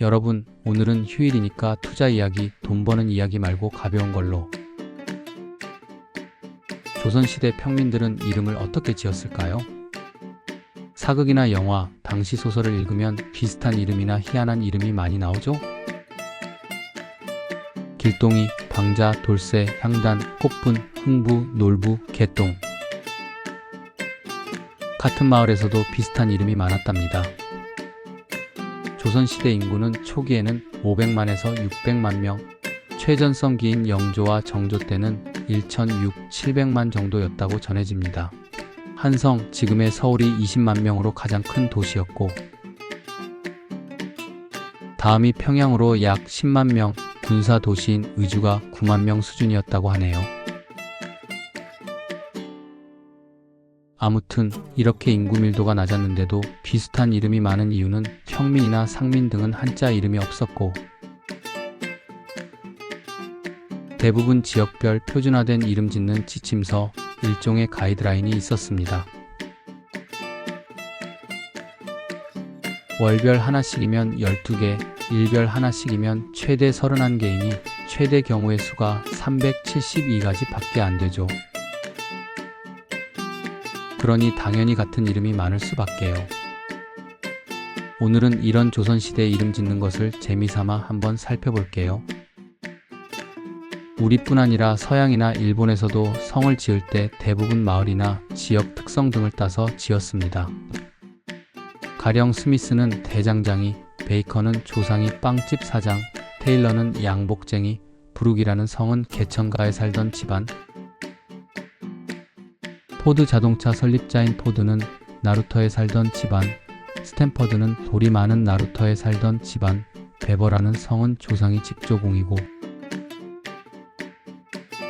여러분, 오늘은 휴일이니까 투자 이야기, 돈 버는 이야기 말고 가벼운 걸로. 조선시대 평민들은 이름을 어떻게 지었을까요? 사극이나 영화, 당시 소설을 읽으면 비슷한 이름이나 희한한 이름이 많이 나오죠? 길동이, 방자, 돌쇠, 향단, 꽃분, 흥부, 놀부, 개똥. 같은 마을에서도 비슷한 이름이 많았답니다. 조선시대 인구는 초기에는 500만에서 600만 명, 최전성기인 영조와 정조 때는 1,600, 700만 정도였다고 전해집니다. 한성, 지금의 서울이 20만 명으로 가장 큰 도시였고, 다음이 평양으로 약 10만 명, 군사 도시인 의주가 9만 명 수준이었다고 하네요. 아무튼 이렇게 인구 밀도가 낮았는데도 비슷한 이름이 많은 이유는 평민이나 상민 등은 한자 이름이 없었고 대부분 지역별 표준화된 이름 짓는 지침서, 일종의 가이드라인이 있었습니다. 월별 하나씩이면 12개, 일별 하나씩이면 최대 31개이니 최대 경우의 수가 372가지 밖에 안 되죠. 그러니 당연히 같은 이름이 많을 수밖에요. 오늘은 이런 조선시대 이름 짓는 것을 재미삼아 한번 살펴볼게요. 우리뿐 아니라 서양이나 일본에서도 성을 지을 때 대부분 마을이나 지역 특성 등을 따서 지었습니다. 가령 스미스는 대장장이, 베이컨은 조상이 빵집 사장, 테일러는 양복쟁이, 브룩이라는 성은 개천가에 살던 집안, 포드 자동차 설립자인 포드는 나루터에 살던 집안, 스탠퍼드는 돌이 많은 나루터에 살던 집안, 베버라는 성은 조상이 집조공이고,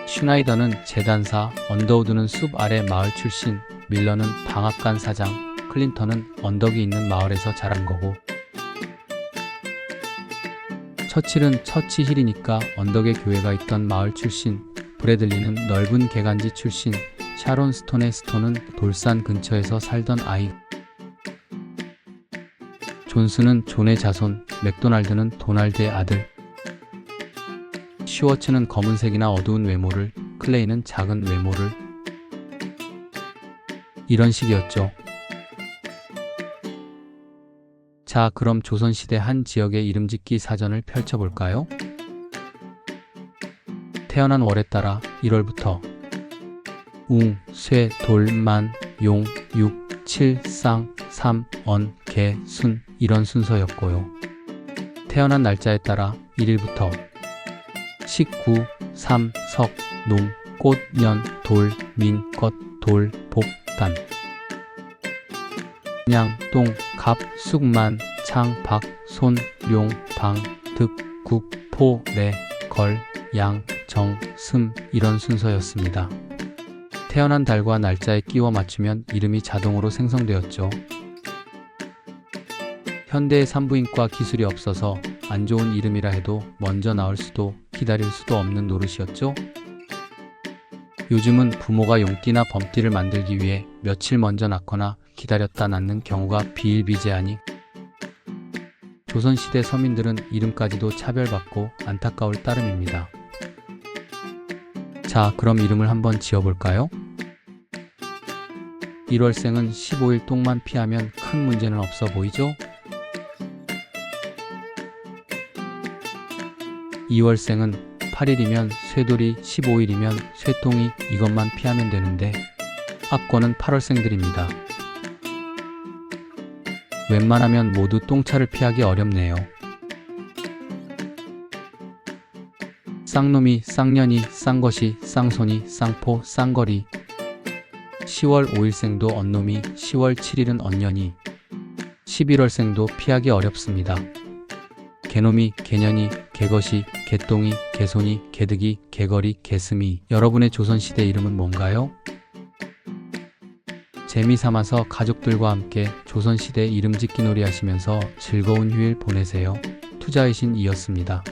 슈나이더는 재단사, 언더우드는 숲 아래 마을 출신, 밀러는 방앗간 사장, 클린턴은 언덕이 있는 마을에서 자란 거고, 처칠은 처치힐이니까 언덕에 교회가 있던 마을 출신, 브래들리는 넓은 개간지 출신, 샤론 스톤의 스톤은 돌산 근처에서 살던 아이. 존스는 존의 자손, 맥도날드는 도날드의 아들. 슈워츠는 검은색이나 어두운 외모를, 클레이는 작은 외모를. 이런 식이었죠. 자, 그럼 조선시대 한 지역의 이름 짓기 사전을 펼쳐볼까요? 태어난 월에 따라 1월부터 웅, 쇠, 돌, 만, 용, 육, 칠, 쌍, 삼, 언, 개, 순 이런 순서였고요. 태어난 날짜에 따라 1일부터 식구, 삼, 석, 농, 꽃, 년, 돌, 민, 것, 돌, 복, 단 냥, 똥, 갑, 쑥, 만, 창, 박, 손, 룡, 방, 득, 국, 포, 레, 걸, 양, 정, 슴 이런 순서였습니다. 태어난 달과 날짜에 끼워 맞추면 이름이 자동으로 생성되었죠. 현대의 산부인과 기술이 없어서 안 좋은 이름이라 해도 먼저 나올 수도 기다릴 수도 없는 노릇이었죠. 요즘은 부모가 용띠나 범띠를 만들기 위해 며칠 먼저 낳거나 기다렸다 낳는 경우가 비일비재하니 조선시대 서민들은 이름까지도 차별받고 안타까울 따름입니다. 자, 그럼 이름을 한번 지어볼까요? 1월생은 15일 똥만 피하면 큰 문제는 없어 보이죠? 2월생은 8일이면 쇠돌이 15일이면 쇠똥이 이것만 피하면 되는데 앞권은 8월생들입니다. 웬만하면 모두 똥차를 피하기 어렵네요. 쌍놈이, 쌍년이, 쌍것이, 쌍손이, 쌍포, 쌍거리 10월 5일생도 언놈이 10월 7일은 언년이 11월생도 피하기 어렵습니다. 개놈이, 개년이, 개것이, 개똥이, 개손이, 개득이, 개거리, 개슴이 여러분의 조선시대 이름은 뭔가요? 재미삼아서 가족들과 함께 조선시대 이름 짓기 놀이 하시면서 즐거운 휴일 보내세요. 투자의 신 이었습니다.